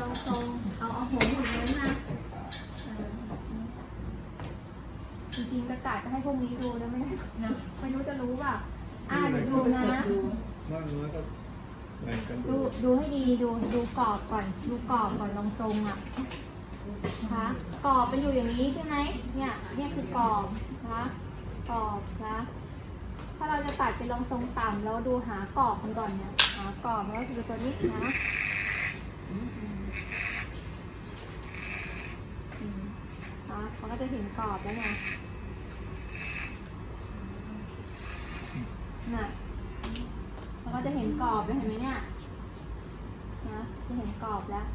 ลองทรงเอาเอาหัวหมุนนั้นมาเออจริงๆกระต่ายก็ให้พวกนี้ดูนะไม่ได้นะไม่รู้จะรู้เปล่าอ่าเดี๋ยวดูนะมากน้อยก็แบ่งกันดูดูดูให้ดีดูดูกรอบก่อน ดูกรอบก่อนลองทรงอะนะคะกรอบเป็นอยู่อย่างนี้ใช่ไหมเนี่ยเนี่ยคือกรอบนะคะกรอบนะถ้าเราจะตัดเป็นรองทรงต่ำเราดูหากรอบกันก่อนเนี่ยหากรอบแล้วคือตัวนี้นะอืมอืม นะเขาก็จะเห็นกรอบแล้วไงน่ะเราก็จะเห็นกรอบแล้วเห็นไหมเนี่ยนะจะเห็นกรอบแล้ว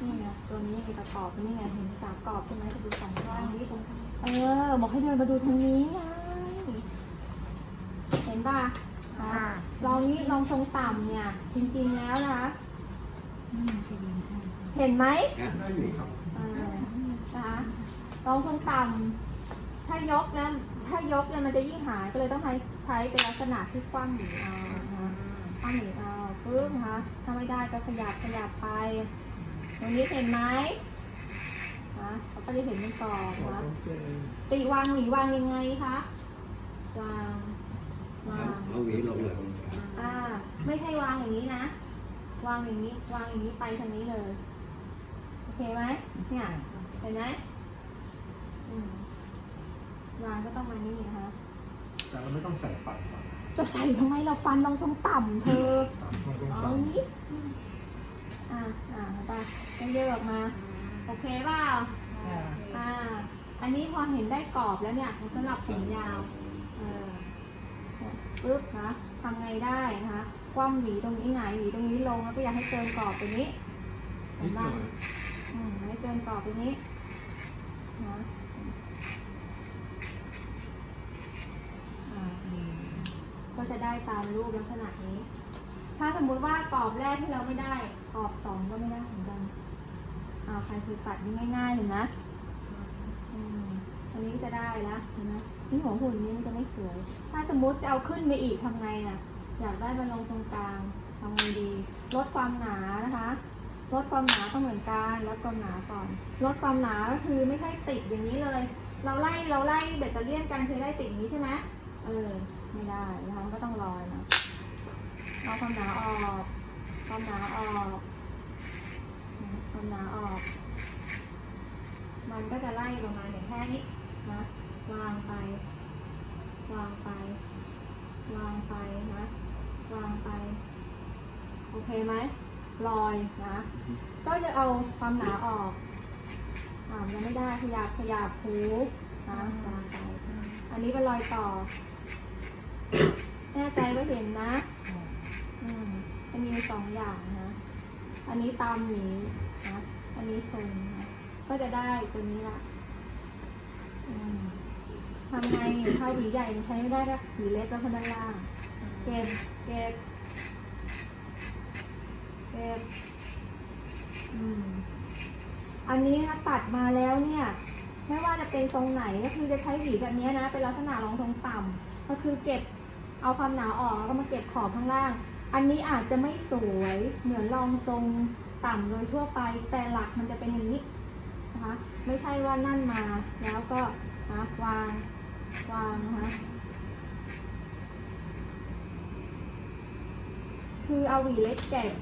นี่ไงตัวนี้มีตะกรอบนี่ไงเห็นสามกรอบใช่ไหมจะดูสองข้างนี้ตรงเออบอกให้เดินมาดูทางนี้ไงเห็นป่ะคะลองนี้ลองทรงต่ำเนี่ย จริงๆแล้วนะคะ เห็นไหมได้อยู่ครับเออนะคะลองทรงต่ำถ้ายกแล้วถ้ายกเนี่ยมันจะยิ่งหายก็เลยต้องใช้ใช้เป็นลักษณะที่กว้างหนีเอานะคะกว้างหนีเอาปึ๊บนะคะถ้าไม่ได้ก็ขยับขยับไป ตรงนี้เห็นไหมนะเราก็จะเห็นเป็นกรอบนะตีวางหนีวางยังไงคะวางวางเอาหวีลงเลยอ่าไม่ใช่วางอย่างนี้นะ วางอย่างนี้ วางอย่างนี้ไปทางนี้เลย โอเคไหมเนี่ยเห็นไหมอืมวางก็ต้องมานี่นะคะแต่เราไม่ต้องใส่ปัดก่อนจะใส่ทำไมเราฟันลองทรงต่ำเธอตามช่องตรงเอาสามนี้อืมอ่าอ่าไปก็เยอะออกมา โอเคเปล่าอ่า อันนี้พอเห็นได้กรอบแล้วเนี่ยมันสำหรับผมยาวเออเนี่ยปึ๊บนะทำไงได้นะคะ คว่ำหวีตรงนี้หงายหวีตรงนี้ลงแล้วก็อยากให้เกินกรอบตรงนี้เห็นินดหบ้าน่งอยอืมให้เกินกรอบตรงนี้นะอ่าก็จะได้ตามรูปลักษณะนี้ ถ้าสมมุติว่ากรอบแรกที่เราไม่ได้กรอบสองก็ไม่ได้เหมือนกันอ่าใครคือตัดนี่ง่ายๆเห็นไหมอืมอันนี้ก็จะได้แล้วเห็นไหมนี่หัวหุ่นนี้มันจะไม่สวย ถ้าสมมุติจะเอาขึ้นไปอีกทำไงอะ อยากได้มันลงตรงกลางทำไงดีลดความหนานะคะลดความหนาก็เหมือนกันลดความหนาก่อนลดความหนาก็คือไม่ใช่ติดอย่างนี้เลย เราไล่เราไล่แบตเตอรี่กันคือไล่ติดนี้ใช่ไหมเออไม่ได้นะคะมันก็ต้องลอยนะเอาความหนาออกความหนาออกความหนาออก มันก็จะไล่ลงมาอย่างแค่นี้นะวางไป วางไป วางไปนะ วางไป โอเคไหมลอยนะ ก็จะเอาความหนาออกอ่ายังไม่ได้ขยับขยับหูนะวางไป อันนี้เป็นรอยต่อ แน่ใจว่าเห็นนะ อืมมันมีสองอย่างนะ อันนี้ตามหนีนะ อันนี้ชนนะ ก็จะได้ตัวนี้ละอืมทำไงถ้าหวีใหญ่มันใช้ไม่ได้ก็หวีเล็กแล้วคนด้านล่าง เก็บ เก็บ เก็บ อืม อันนี้นะตัดมาแล้วเนี่ย ไม่ว่าจะเป็นทรงไหนก็คือจะใช้หวีแบบนี้นะ เป็นลักษณะรองทรงต่ำก็คือเก็บเอาความหนาออกแล้วก็มาเก็บขอบข้างล่าง อันนี้อาจจะไม่สวยเหมือนรองทรงต่ำโดยทั่วไป แต่หลักมันจะเป็นอย่างนี้นะคะ ไม่ใช่ว่านั่นมาแล้วก็นะวางวางนะคะ คือเอาหวีเล็กเก็บ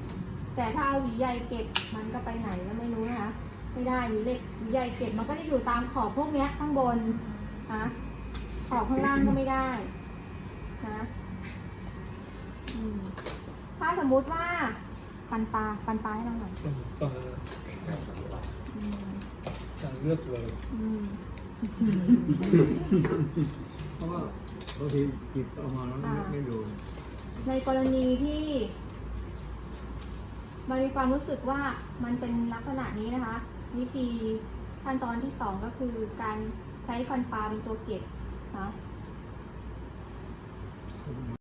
แต่ถ้าเอาหวีใหญ่เก็บมันก็ไปไหนก็ไม่รู้นะคะ ไม่ได้หวีเล็กหวีใหญ่เก็บมันก็จะอยู่ตามขอบพวกเนี้ยข้างบนนะขอบข้างล่างก็ไม่ได้นะอืมถ้าสมมุติว่าฟันปลาฟันปลาให้เราหน่อยต้องต้องอืมต้องเลือกเลยอืมเพราะว่าบางทีหยิบเอามาแล้วไม่ไม่ดูในกรณีที่ มันมีความรู้สึกว่ามันเป็นลักษณะนี้นะคะ วิธีขั้นตอนที่สองก็คือการใช้ฟันปลาเป็นตัวเก็บนะ